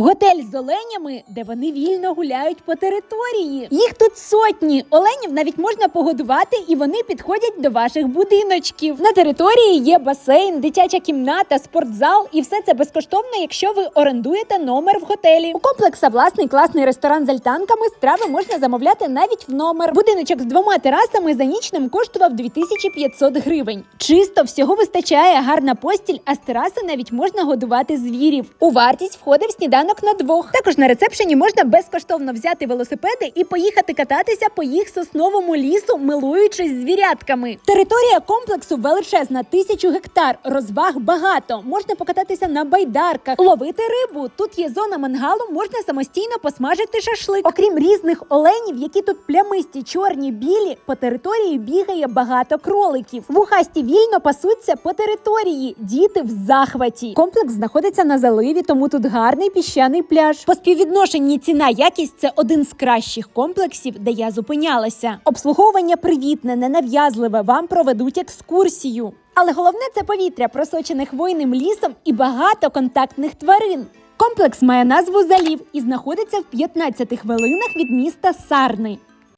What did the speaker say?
Готель з оленями, де вони вільно гуляють по території. Їх тут сотні. Оленів навіть можна погодувати, і вони підходять до ваших будиночків. На території є басейн, дитяча кімната, спортзал, і все це безкоштовно, якщо ви орендуєте номер в готелі. У комплекса власний класний ресторан з альтанками. Страви можна замовляти навіть в номер. Будиночок з двома терасами за нічним коштував 2500 гривень. Чисто всього вистачає гарна постіль, а з тераси навіть можна годувати звірів. У вартість входив сніданок на двох. Також на рецепшені можна безкоштовно взяти велосипеди і поїхати кататися по їх сосновому лісу, милуючись звірятками. Територія комплексу величезна, тисячу гектар. Розваг багато. Можна покататися на байдарках, ловити рибу. Тут є зона мангалу, можна самостійно посмажити шашлик. Окрім різних оленів, які тут плямисті, чорні, білі, по території бігає багато кроликів. Вухасті вільно пасуться по території. Діти в захваті. Комплекс знаходиться на заливі, тому тут гарний піщаний пляж. По співвідношенні ціна якість це один з кращих комплексів, де я зупинялася. Обслуговування привітне, ненав'язливе. Вам проведуть екскурсію. Але головне це повітря, просочене хвойним лісом і багато контактних тварин. Комплекс має назву Залів і знаходиться в 15 хвилинах від міста Сарни.